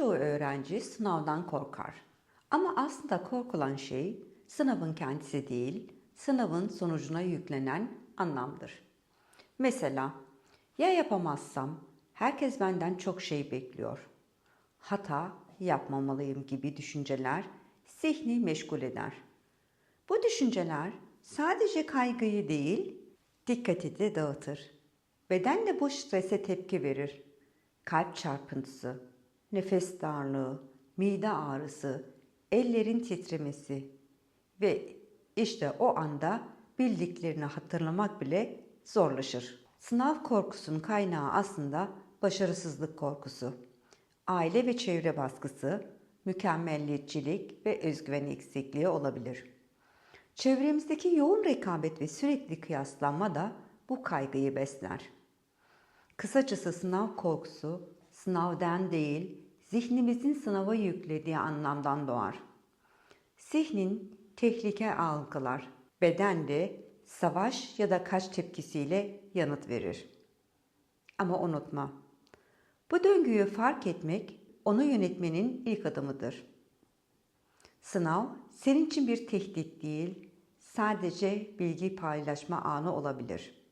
çoğu öğrenci sınavdan korkar. Ama aslında korkulan şey sınavın kendisi değil, sınavın sonucuna yüklenen anlamdır. Mesela ya yapamazsam herkes benden çok şey bekliyor. Hata yapmamalıyım gibi düşünceler zihni meşgul eder. Bu düşünceler sadece kaygıyı değil, dikkati de dağıtır. Beden de bu strese tepki verir. Kalp çarpıntısı, nefes darlığı, mide ağrısı, ellerin titremesi ve işte o anda bildiklerini hatırlamak bile zorlaşır. Sınav korkusunun kaynağı aslında başarısızlık korkusu. Aile ve çevre baskısı, mükemmelliyetçilik ve özgüven eksikliği olabilir. Çevremizdeki yoğun rekabet ve sürekli kıyaslanma da bu kaygıyı besler. Kısacası sınav korkusu sınavdan değil, zihnimizin sınava yüklediği anlamdan doğar. Zihnin tehlike algılar, beden de savaş ya da kaç tepkisiyle yanıt verir. Ama unutma, bu döngüyü fark etmek onu yönetmenin ilk adımıdır. Sınav senin için bir tehdit değil, sadece bilgi paylaşma anı olabilir.